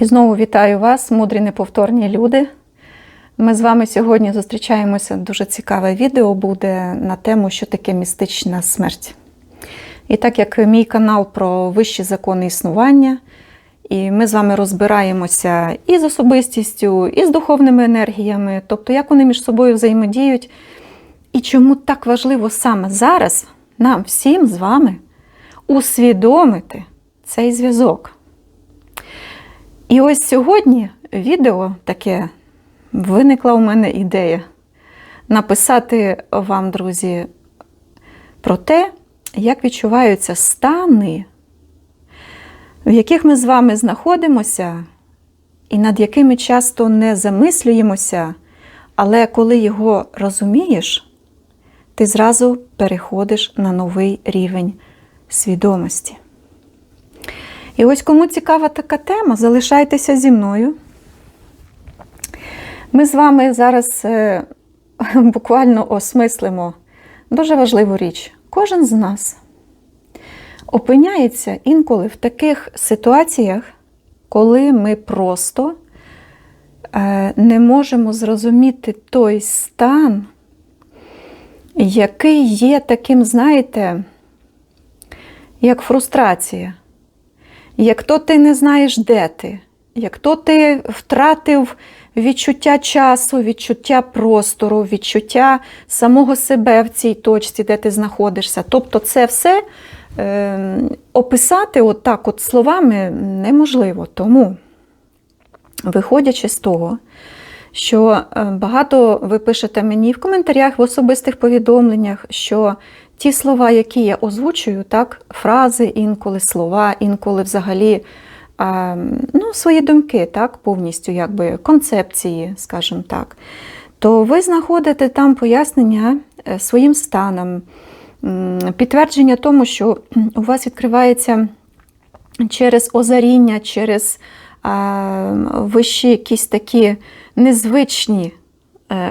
І знову вітаю вас, мудрі неповторні люди. Ми з вами сьогодні зустрічаємося. Дуже цікаве відео буде на тему, що таке містична смерть. І так як мій канал про вищі закони існування, і ми з вами розбираємося і з особистістю, і з духовними енергіями, тобто як вони між собою взаємодіють, і чому так важливо саме зараз нам всім з вами усвідомити цей зв'язок. І ось сьогодні відео таке виникла у мене ідея написати вам, друзі, про те, як відчуваються стани, в яких ми з вами знаходимося, і над якими часто не замислюємося, але коли його розумієш, ти зразу переходиш на новий рівень свідомості. І ось кому цікава така тема, залишайтеся зі мною. Ми з вами зараз е, буквально осмислимо дуже важливу річ. Кожен з нас опиняється інколи в таких ситуаціях, коли ми просто е, не можемо зрозуміти той стан, який є таким, знаєте, як фрустрація. Як то ти не знаєш, де ти, як то ти втратив відчуття часу, відчуття простору, відчуття самого себе в цій точці, де ти знаходишся. Тобто, це все е, описати от так от словами неможливо. Тому, виходячи з того, що багато ви пишете мені в коментарях, в особистих повідомленнях, що ті слова, які я озвучую, так, фрази, інколи слова, інколи взагалі ну, свої думки, так, повністю якби концепції, скажімо так, то ви знаходите там пояснення своїм станам, підтвердження тому, що у вас відкривається через озаріння, через вищі якісь такі незвичні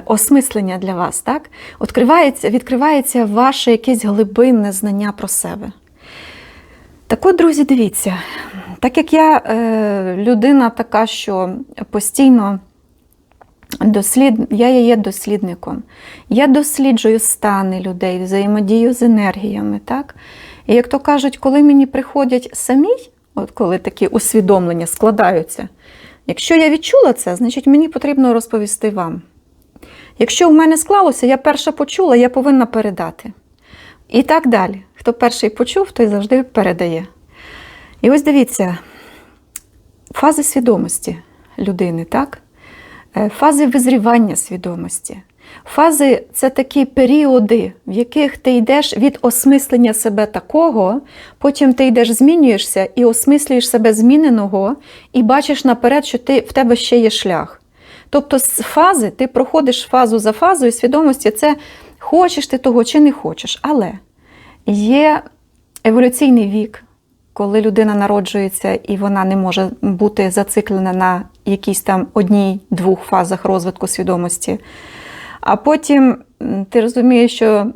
осмислення для вас, так? Відкривається, відкривається ваше якесь глибинне знання про себе. Так от, друзі, дивіться, так як я е, людина така, що постійно дослід... я є дослідником, я досліджую стани людей, взаємодію з енергіями. так? І як то кажуть, коли мені приходять самі, от коли такі усвідомлення складаються, якщо я відчула це, значить мені потрібно розповісти вам. Якщо в мене склалося, я перша почула, я повинна передати. І так далі. Хто перший почув, той завжди передає. І ось дивіться, фази свідомості людини, так? фази визрівання свідомості. Фази це такі періоди, в яких ти йдеш від осмислення себе такого, потім ти йдеш, змінюєшся і осмислюєш себе зміненого, і бачиш наперед, що ти, в тебе ще є шлях. Тобто, з фази ти проходиш фазу за фазою свідомості, це хочеш ти того чи не хочеш. Але є еволюційний вік, коли людина народжується і вона не може бути зациклена на якійсь там одній-двох фазах розвитку свідомості. А потім ти розумієш, що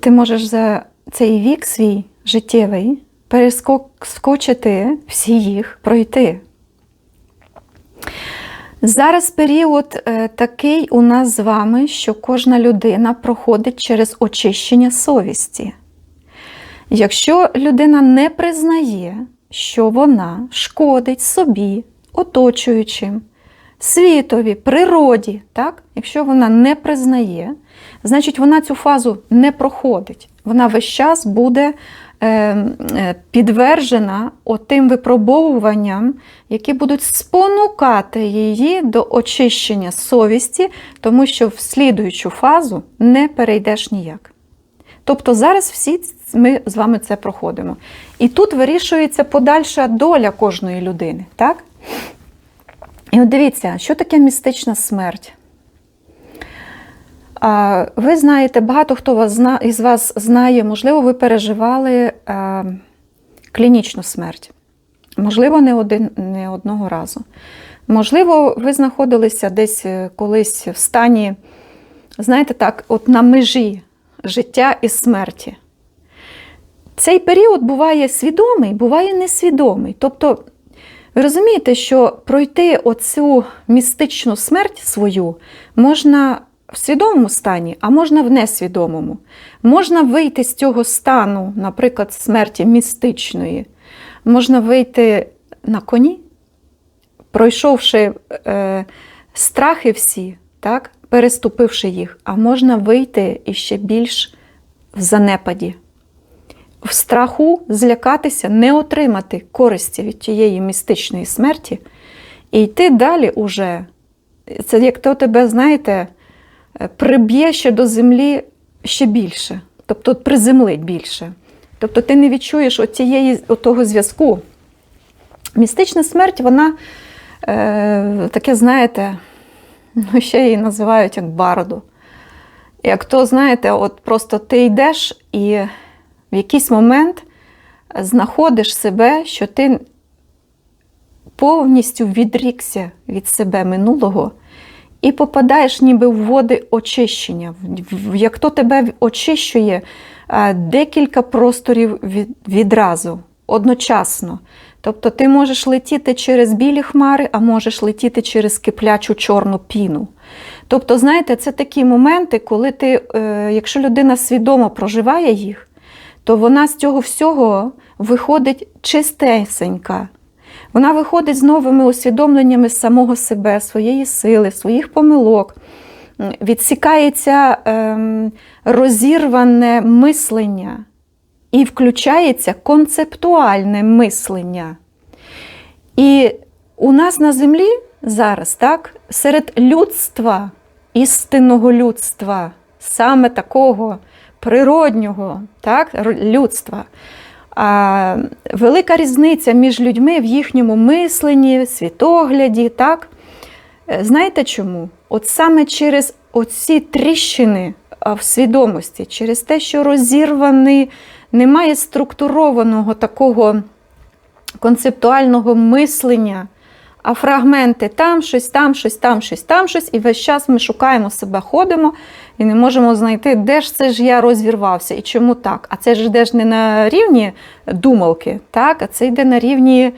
ти можеш за цей вік свій життєвий перескочити всі їх пройти. Зараз період е, такий у нас з вами, що кожна людина проходить через очищення совісті. Якщо людина не признає, що вона шкодить собі, оточуючим, світові, природі, так? якщо вона не признає, значить вона цю фазу не проходить. Вона весь час буде підтверджена отим випробовуванням, які будуть спонукати її до очищення совісті, тому що в слідуючу фазу не перейдеш ніяк. Тобто зараз всі ми з вами це проходимо. І тут вирішується подальша доля кожної людини. так? І от дивіться, що таке містична смерть? Ви знаєте, багато хто із вас знає, можливо, ви переживали е, клінічну смерть. Можливо, не один, не одного разу. Можливо, ви знаходилися десь е, колись в стані, знаєте так, от на межі життя і смерті. цей період буває свідомий, буває несвідомий. Тобто, ви розумієте, що пройти оцю містичну смерть свою можна в свідомому стані, а можна в несвідомому. Можна вийти з цього стану, наприклад, смерті містичної, можна вийти на коні, пройшовши е, страхи всі, так, переступивши їх, а можна вийти іще більш в занепаді. В страху злякатися, не отримати користі від тієї містичної смерті і йти далі уже. Це як то тебе, знаєте, е, приб'є ще до землі ще більше, тобто приземлить більше. Тобто ти не відчуєш отієї, того зв'язку. Містична смерть, вона е, таке, знаєте, ну, ще її називають як барду. Як то, знаєте, от просто ти йдеш і в якийсь момент знаходиш себе, що ти повністю відрікся від себе минулого і попадаєш ніби в води очищення. Як то тебе очищує декілька просторів відразу, одночасно. Тобто ти можеш летіти через білі хмари, а можеш летіти через киплячу чорну піну. Тобто, знаєте, це такі моменти, коли ти, е, якщо людина свідомо проживає їх, то вона з цього всього виходить чистесенька. Вона виходить з новими усвідомленнями самого себе, своєї сили, своїх помилок. Відсікається ем, розірване мислення і включається концептуальне мислення. І у нас на землі зараз, так, серед людства, істинного людства, саме такого природнього так, людства. А, Велика різниця між людьми в їхньому мисленні, світогляді. так? Е, знаєте чому? От саме через оці тріщини в свідомості, через те, що розірваний, немає структурованого такого концептуального мислення, а фрагменти там щось, там щось, там щось, там щось, і весь час ми шукаємо себе, ходимо і не можемо знайти, де ж це ж я розірвався і чому так. А це ж йде ж не на рівні думалки, так? а це йде на рівні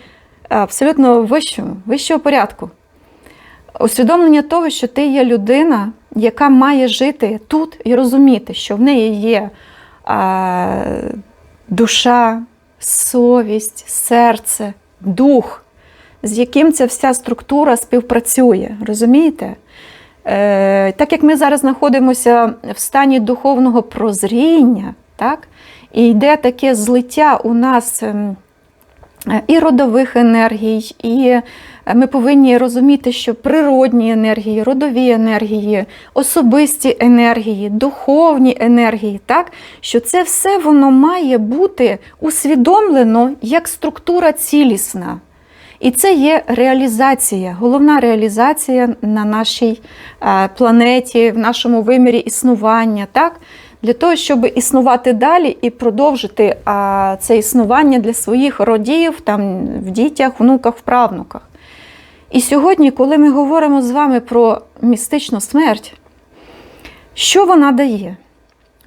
абсолютно вищого, вищого порядку. Усвідомлення того, що ти є людина, яка має жити тут і розуміти, що в неї є а, душа, совість, серце, дух з яким ця вся структура співпрацює. Розумієте? Е, Так як ми зараз знаходимося в стані духовного прозріння, так? і йде таке злиття у нас. Ем, і родових енергій, і ми повинні розуміти, що природні енергії, родові енергії, особисті енергії, духовні енергії, так, що це все воно має бути усвідомлено як структура цілісна. І це є реалізація, головна реалізація на нашій е, планеті, в нашому вимірі існування. так? Для того, щоб існувати далі і продовжити це існування для своїх родів, там, в дітях, внуках, в правнуках. І сьогодні, коли ми говоримо з вами про містичну смерть, що вона дає?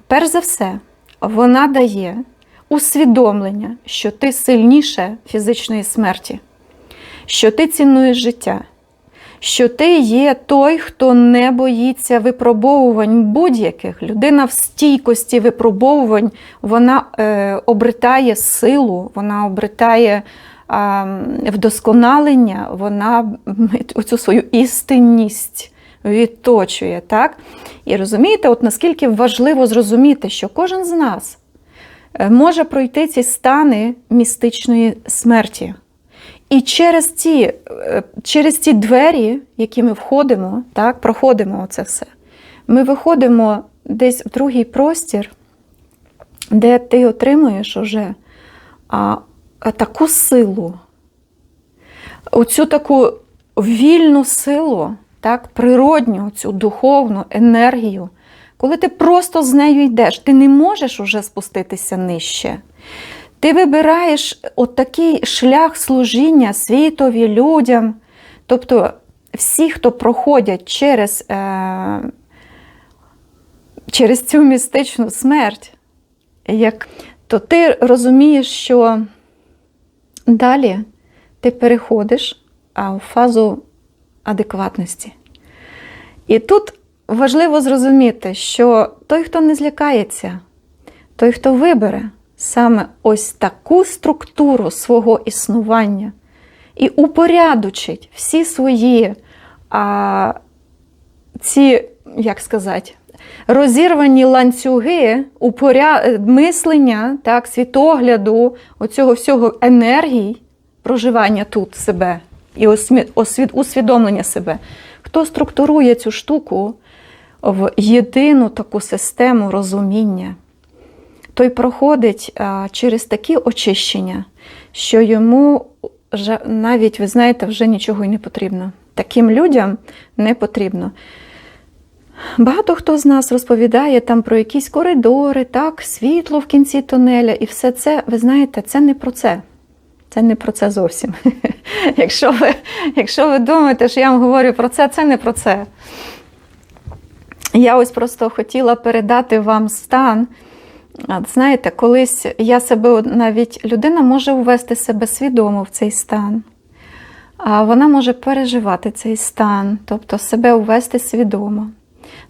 Перш за все, вона дає усвідомлення, що ти сильніше фізичної смерті що ти цінуєш життя, що ти є той, хто не боїться випробовувань будь-яких. Людина в стійкості випробовувань вона е, обретає силу, вона обретає е, вдосконалення, вона оцю свою істинність відточує. так? І розумієте, от наскільки важливо зрозуміти, що кожен з нас е, може пройти ці стани містичної смерті. І через ці е, через ці двері, які ми входимо, так, проходимо це все, ми виходимо десь в другий простір, де ти отримуєш уже а, таку силу, оцю таку вільну силу, так, природню, цю духовну енергію, коли ти просто з нею йдеш, ти не можеш уже спуститися нижче. Ти вибираєш отакий шлях служіння світові, людям. Тобто всі, хто проходять через е, через цю містичну смерть, як то ти розумієш, що далі ти переходиш в фазу адекватності. І тут важливо зрозуміти, що той, хто не злякається, той, хто вибере саме ось таку структуру свого існування і упорядочить всі свої а, ці, як сказати, розірвані ланцюги упоря... мислення, так, світогляду, оцього всього енергії, проживання тут себе і осмі... освід... усвідомлення себе. Хто структурує цю штуку в єдину таку систему розуміння, той проходить через такі очищення, що йому вже, навіть, ви знаєте, вже нічого й не потрібно. Таким людям не потрібно. Багато хто з нас розповідає там про якісь коридори, так, світло в кінці тунеля, і все це, ви знаєте, це не про це. Це не про це зовсім. Якщо ви, якщо ви думаєте, що я вам говорю про це, це не про це. Я ось просто хотіла передати вам стан. Знаєте, колись я себе навіть людина може ввести себе свідомо в цей стан. А вона може переживати цей стан, тобто себе ввести свідомо.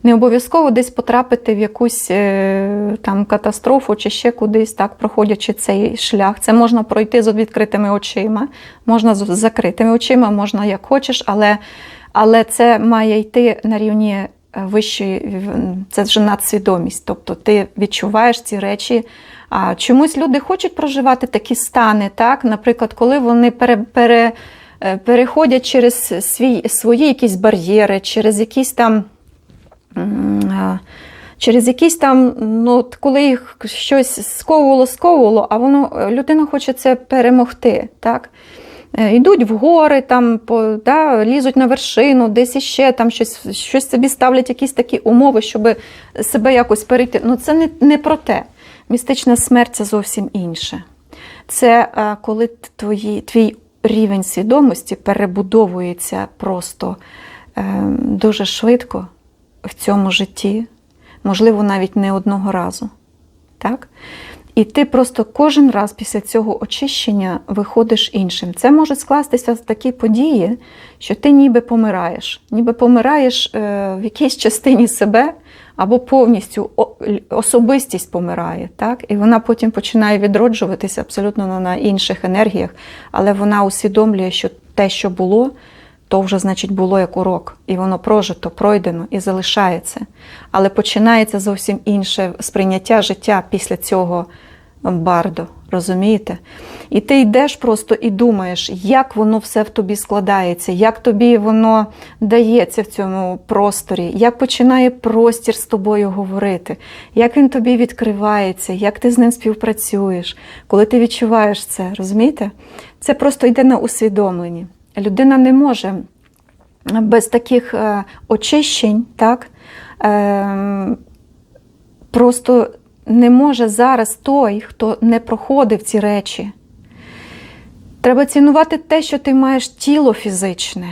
Не обов'язково десь потрапити в якусь е, там катастрофу чи ще кудись, так, проходячи цей шлях. Це можна пройти з відкритими очима, можна з закритими очима, можна як хочеш, але, але це має йти на рівні вищої, це вже надсвідомість. Тобто ти відчуваєш ці речі. А чомусь люди хочуть проживати такі стани, так? наприклад, коли вони пере, пере, е, переходять через свій, свої якісь бар'єри, через якісь там. Через якісь там, ну, коли їх щось сковувало, сковувало, а воно людина хоче це перемогти. так? Йдуть в гори, там, по, да, лізуть на вершину, десь іще там щось щось собі ставлять якісь такі умови, щоб себе якось перейти. Ну це не, не про те. Містична смерть це зовсім інше. Це коли твої, твій рівень свідомості перебудовується просто е, дуже швидко в цьому житті, можливо, навіть не одного разу. Так? І ти просто кожен раз після цього очищення виходиш іншим. Це може скластися такі події, що ти ніби помираєш, ніби помираєш е, в якійсь частині себе, або повністю особистість помирає. Так? І вона потім починає відроджуватися абсолютно на інших енергіях, але вона усвідомлює, що те, що було, то вже, значить, було як урок, і воно прожито, пройдено і залишається. Але починається зовсім інше сприйняття життя після цього бардо. Розумієте? І ти йдеш просто і думаєш, як воно все в тобі складається, як тобі воно дається в цьому просторі, як починає простір з тобою говорити, як він тобі відкривається, як ти з ним співпрацюєш, коли ти відчуваєш це, розумієте? Це просто йде на усвідомленні. Людина не може без таких е, очищень, так, е, просто не може зараз той, хто не проходив ці речі. Треба цінувати те, що ти маєш тіло фізичне,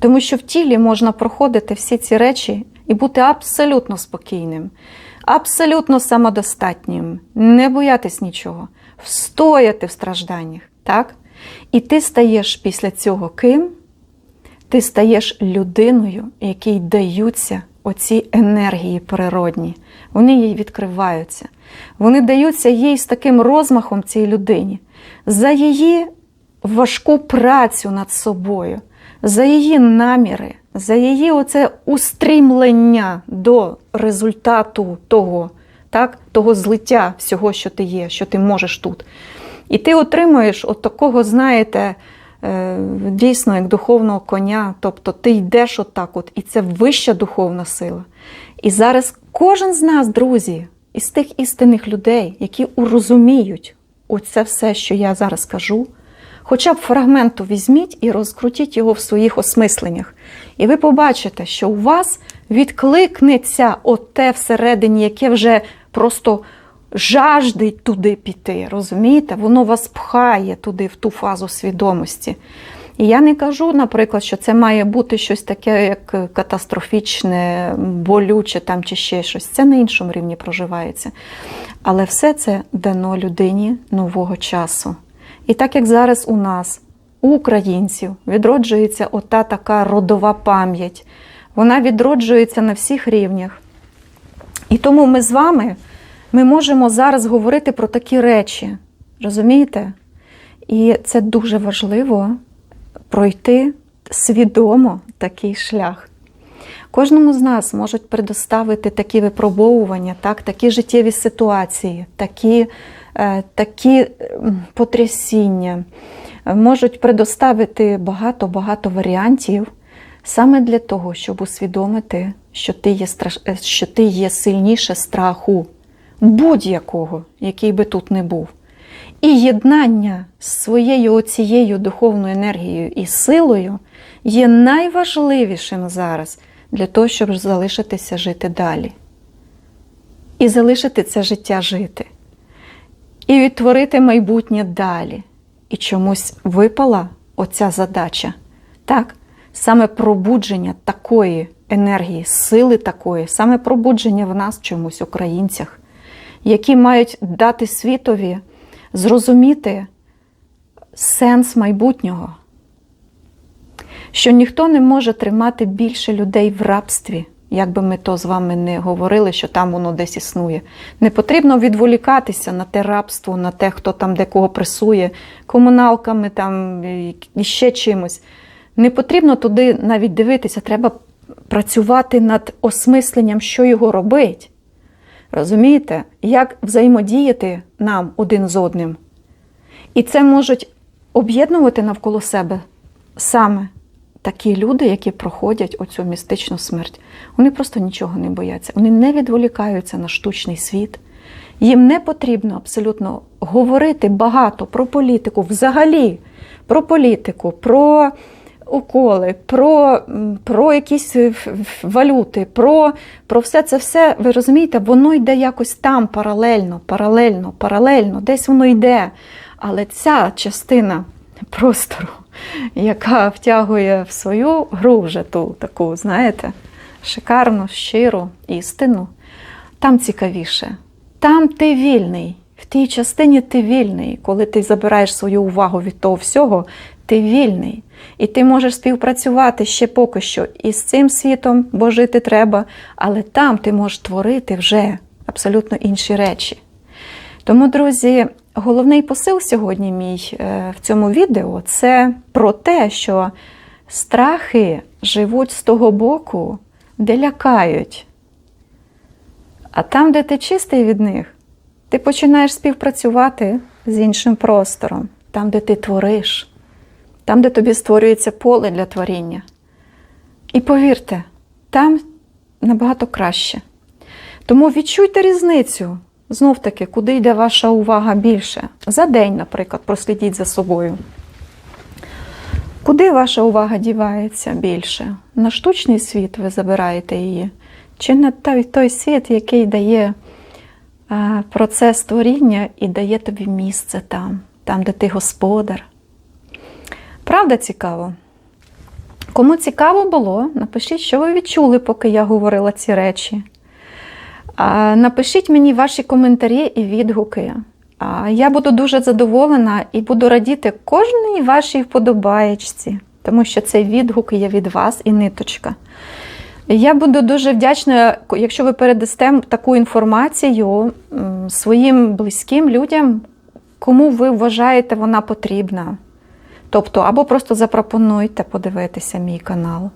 тому що в тілі можна проходити всі ці речі і бути абсолютно спокійним, абсолютно самодостатнім, не боятись нічого, встояти в стражданнях. так? І ти стаєш після цього ким? Ти стаєш людиною, якій даються оці енергії природні. Вони їй відкриваються. Вони даються їй з таким розмахом цій людині, за її важку працю над собою, за її наміри, за її оце устрімлення до результату того, так, того злиття всього, що ти є, що ти можеш тут. І ти отримуєш от такого, знаєте, е, дійсно як духовного коня. Тобто ти йдеш отак, от, і це вища духовна сила. І зараз кожен з нас, друзі, із тих істинних людей, які урозуміють оце все, що я зараз кажу, хоча б фрагменту візьміть і розкрутіть його в своїх осмисленнях. І ви побачите, що у вас відкликнеться оте всередині, яке вже просто жаждить туди піти, розумієте? Воно вас пхає туди, в ту фазу свідомості. І я не кажу, наприклад, що це має бути щось таке, як катастрофічне, болюче там чи ще щось. Це на іншому рівні проживається. Але все це дано людині нового часу. І так як зараз у нас, у українців, відроджується ота така родова пам'ять, вона відроджується на всіх рівнях. І тому ми з вами ми можемо зараз говорити про такі речі. Розумієте? І це дуже важливо пройти свідомо такий шлях. Кожному з нас можуть предоставити такі випробовування, так, такі життєві ситуації, такі, е, такі потрясіння, можуть предоставити багато-багато варіантів саме для того, щоб усвідомити, що ти є, страш... е, що ти є сильніше страху будь-якого, який би тут не був. І єднання з своєю оцією духовною енергією і силою є найважливішим зараз для того, щоб залишитися жити далі. І залишити це життя жити. І відтворити майбутнє далі. І чомусь випала оця задача. Так, саме пробудження такої енергії, сили такої, саме пробудження в нас чомусь, українцях, які мають дати світові зрозуміти сенс майбутнього, що ніхто не може тримати більше людей в рабстві, як би ми то з вами не говорили, що там воно десь існує. Не потрібно відволікатися на те рабство, на те, хто там де кого пресує, комуналками там і ще чимось. Не потрібно туди навіть дивитися, треба працювати над осмисленням, що його робить. Розумієте, як взаємодіяти нам один з одним. І це можуть об'єднувати навколо себе саме такі люди, які проходять оцю містичну смерть. Вони просто нічого не бояться, вони не відволікаються на штучний світ. Їм не потрібно абсолютно говорити багато про політику, взагалі про політику, про уколи, про, про якісь валюти, про, про все це все, ви розумієте, воно йде якось там паралельно, паралельно, паралельно, десь воно йде. Але ця частина простору, яка втягує в свою гру вже ту таку, знаєте, шикарну, щиру істину, там цікавіше. Там ти вільний. В тій частині ти вільний. Коли ти забираєш свою увагу від того всього, ти вільний. І ти можеш співпрацювати ще поки що і з цим світом, бо жити треба, але там ти можеш творити вже абсолютно інші речі. Тому, друзі, головний посил сьогодні мій е, в цьому відео це про те, що страхи живуть з того боку, де лякають. А там, де ти чистий від них, ти починаєш співпрацювати з іншим простором, там, де ти твориш, там, де тобі створюється поле для творіння. І повірте, там набагато краще. Тому відчуйте різницю. Знов таки, куди йде ваша увага більше? За день, наприклад, прослідіть за собою. Куди ваша увага дівається більше? На штучний світ ви забираєте її? Чи на той світ, який дає процес творіння і дає тобі місце там, там, де ти господар? Правда цікаво? Кому цікаво було, напишіть, що ви відчули, поки я говорила ці речі. Напишіть мені ваші коментарі і відгуки. Я буду дуже задоволена і буду радіти кожній вашій вподобаєчці, тому що цей відгук є від вас і ниточка. Я буду дуже вдячна, якщо ви передасте таку інформацію своїм близьким людям, кому ви вважаєте, вона потрібна. Тобто, або просто запропонуйте подивитися мій канал.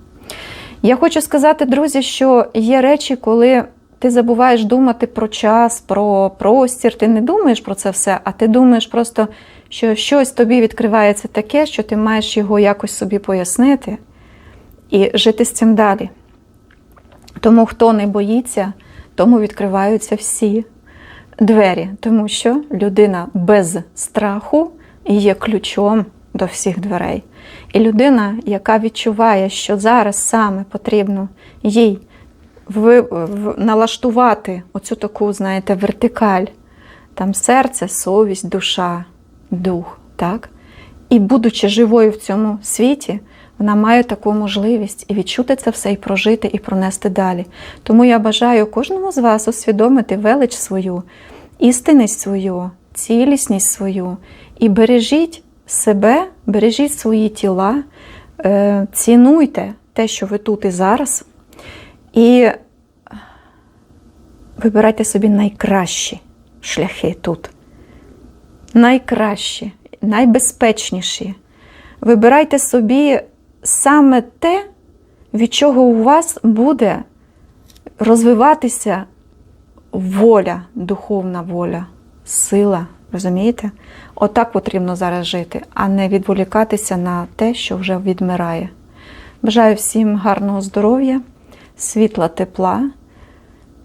Я хочу сказати, друзі, що є речі, коли ти забуваєш думати про час, про простір. Ти не думаєш про це все, а ти думаєш просто, що щось тобі відкривається таке, що ти маєш його якось собі пояснити і жити з цим далі. Тому хто не боїться, тому відкриваються всі двері, тому що людина без страху є ключом до всіх дверей. І людина, яка відчуває, що зараз саме потрібно їй налаштувати оцю таку, знаєте, вертикаль, там серце, совість, душа, дух. так? І будучи живою в цьому світі, вона має таку можливість і відчути це все, і прожити, і пронести далі. Тому я бажаю кожному з вас усвідомити велич свою, істинність свою, цілісність свою і бережіть себе, бережіть свої тіла, е, цінуйте те, що ви тут і зараз, і вибирайте собі найкращі шляхи тут. Найкращі, найбезпечніші. Вибирайте собі саме те, від чого у вас буде розвиватися воля, духовна воля, сила. Розумієте? Отак потрібно зараз жити, а не відволікатися на те, що вже відмирає. Бажаю всім гарного здоров'я, світла, тепла.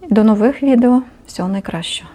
До нових відео. Всього найкращого.